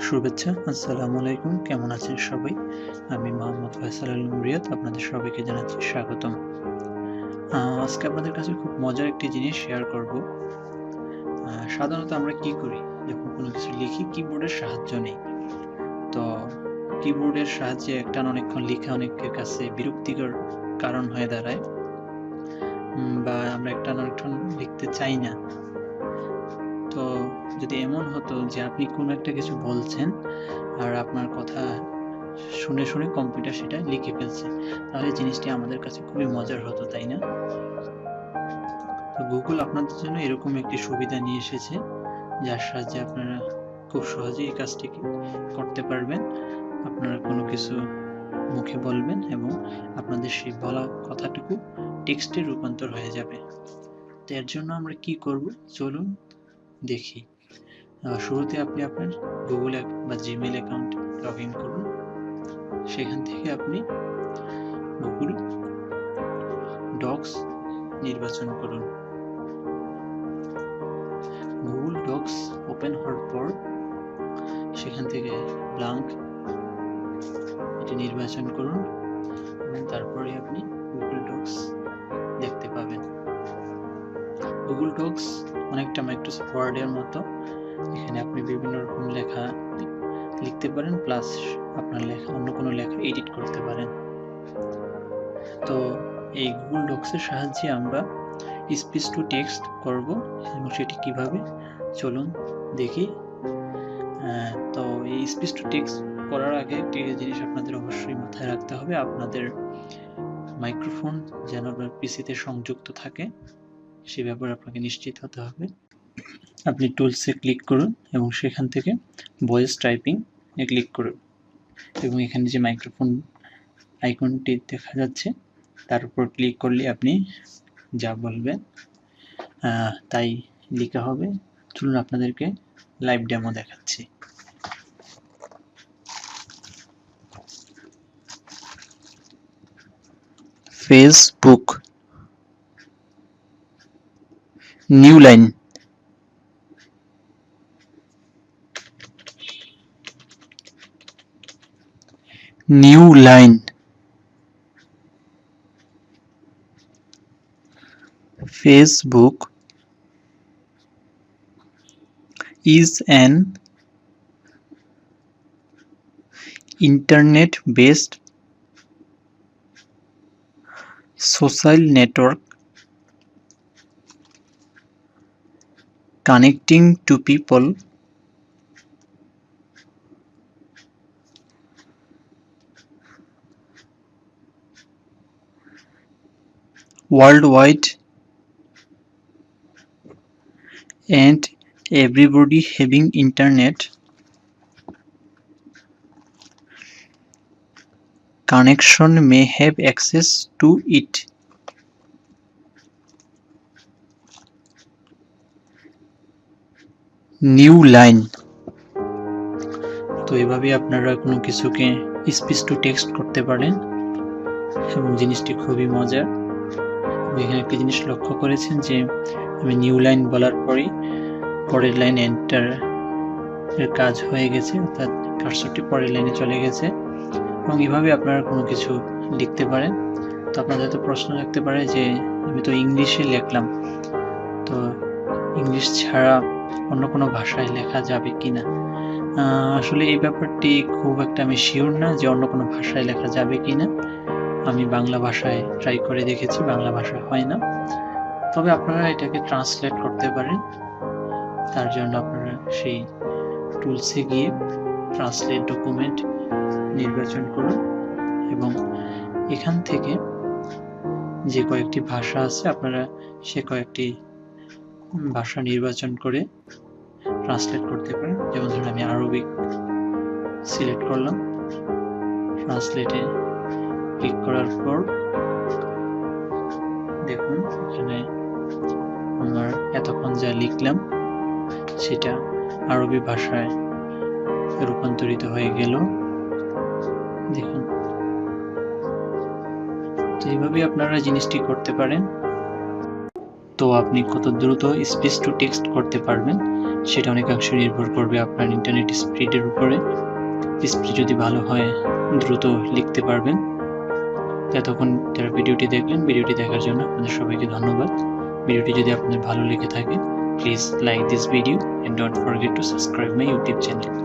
শুভেচ্ছা, আসসালামু আলাইকুম। কেমন আছেন সবাই? আমি মোহাম্মদ ফয়সাল আলম রিয়াদ, আপনাদের সবাইকে জানাচ্ছি স্বাগতম। আজকে আপনাদের কাছে খুব মজার একটি জিনিস শেয়ার করব। সাধারণত আমরা কি করি? যখন কোনো কিছু লিখি কিবোর্ডের সাহায্য নেই। তো কিবোর্ডের সাহায্যে একটা অনেকক্ষণ লিখে অনেকের কাছে বিরক্তিকর কারণ হয়ে দাঁড়ায়। বা আমরা একটা অনেকক্ষণ লিখতে চাই না। তো যদি এমন হতো যে আপনি কোনো একটা কিছু বলছেন আর আপনার কথা শুনে শুনে কম্পিউটার সেটা লিখে ফেলছে, তাহলে জিনিসটি আমাদের কাছে খুবই মজার হতো, তাই না? তো গুগল আপনাদের জন্য এরকম একটি সুবিধা নিয়ে এসেছে, যার সাহায্যে আপনারা খুব সহজেই এই কাজটিকে করতে পারবেন। আপনারা কোনো কিছু মুখে বলবেন এবং আপনাদের সেই বলা কথাটুকু টেক্সটে রূপান্তর হয়ে যাবে। তো এর জন্য আমরা কি করব? চলুন দেখি। শুরুতে আপনি আপনার গুগল বা জিমেল অ্যাকাউন্ট লগ ইন করুন। সেখান থেকে আপনি গুগল ডক্স নির্বাচন করুন। গুগল ডক্স ওপেন হওয়ার পর সেখান থেকে ব্লাঙ্ক এটি নির্বাচন করুন। এবং তারপরে আপনি গুগল ডক্স গুগল ডক্স অনেকটা মাইক্রোসফট ওয়ার্ডের মতো। এখানে আপনি বিভিন্ন রকম লেখা লিখতে পারেন প্লাস আপনার লেখা, অন্য কোনো লেখা এডিট করতে পারেন। তো এই গুগল ডক্সের সাহায্যে আমরা স্পিচ টু টেক্সট করব এবং সেটি কীভাবে? চলুন দেখি। তো এই স্পিচ টু টেক্সট করার আগে একটি জিনিস আপনাদের অবশ্যই মাথায় রাখতে হবে। আপনাদের মাইক্রোফোন যেন আপনার পিসিতে সংযুক্ত থাকে। সে ব্যাপারে আপনাকে নিশ্চিত হতে হবে। আপনি টুলসে ক্লিক করুন এবং সেখান থেকে ভয়েস টাইপিং এ ক্লিক করুন এবং এখানে যে মাইক্রোফোন আইকনটি দেখা যাচ্ছে, তার উপর ক্লিক করলে আপনি যা বলবেন তাই লেখা হবে। চলুন আপনাদেরকে লাইভ ডেমো দেখাচ্ছি। Facebook new line. New line. Facebook is an internet based social network connecting to people. Worldwide. And everybody having internet. Connection may have access to it new line. তো এভাবে আপনারা কোনো কিছুকে স্পিচ টু টেক্সট করতে পারেন, এবং জিনিসটি খুবই মজার। এখানে একটি জিনিস লক্ষ্য করেছেন যে, আমি নিউ লাইন বলার পরেই পরের লাইন এন্টার এর কাজ হয়ে গেছে, অর্থাৎ কার্সরটি পরের লাইনে চলে গেছে, এবং এভাবে আপনারা কোনো কিছু লিখতে পারেন। তো আপনাদের তো প্রশ্ন থাকতে পারে যে, আমি তো ইংলিশে লিখলাম, তো ইংলিশ ছাড়া অন্য কোনো ভাষায় লেখা যাবে কিনা। আহ, আসলে এই ব্যাপারটি খুব একটা আমি শিওর না যে অন্য কোনো ভাষায় লেখা যাবে কিনা। আমি বাংলা ভাষায় ট্রাই করে দেখেছি বাংলা ভাষা হয় না। তবে আপনারা এটাকে ট্রান্সলেট করতে পারেন। তার জন্য আপনারা সেই টুলসে গিয়ে ট্রান্সলেট ডকুমেন্ট নির্বাচন করুন এবং এখান থেকে যে কয়েকটি ভাষা আছে আপনারা সে কয়েকটি ভাষা নির্বাচন করে ট্রান্সলেট করতে পারেন। যেমন ধরুন আমি আরবিক সিলেক্ট করলাম। ট্রান্সলেটে ক্লিক করার পর দেখুন এখানে আমার এতক্ষণ যা লিখলাম, সেটা আরবি ভাষায় রূপান্তরিত হয়ে গেল। দেখুন। এইভাবে আপনারা জিনিসটি করতে পারেন। তো আপনি কত দ্রুত স্পিচ টু টেক্সট করতে পারবেন, সেটা অনেকাংশে নির্ভর করবে আপনার ইন্টারনেট স্পিডের উপরে। স্পিড যদি ভালো হয়, দ্রুত লিখতে পারবেন। এতক্ষণ যারা ভিডিওটি দেখলেন, ভিডিওটি দেখার জন্য আপনাদের সবাইকে ধন্যবাদ। ভিডিওটি যদি আপনাদের ভালো লেগে থাকে please like this video and don't forget to subscribe my YouTube channel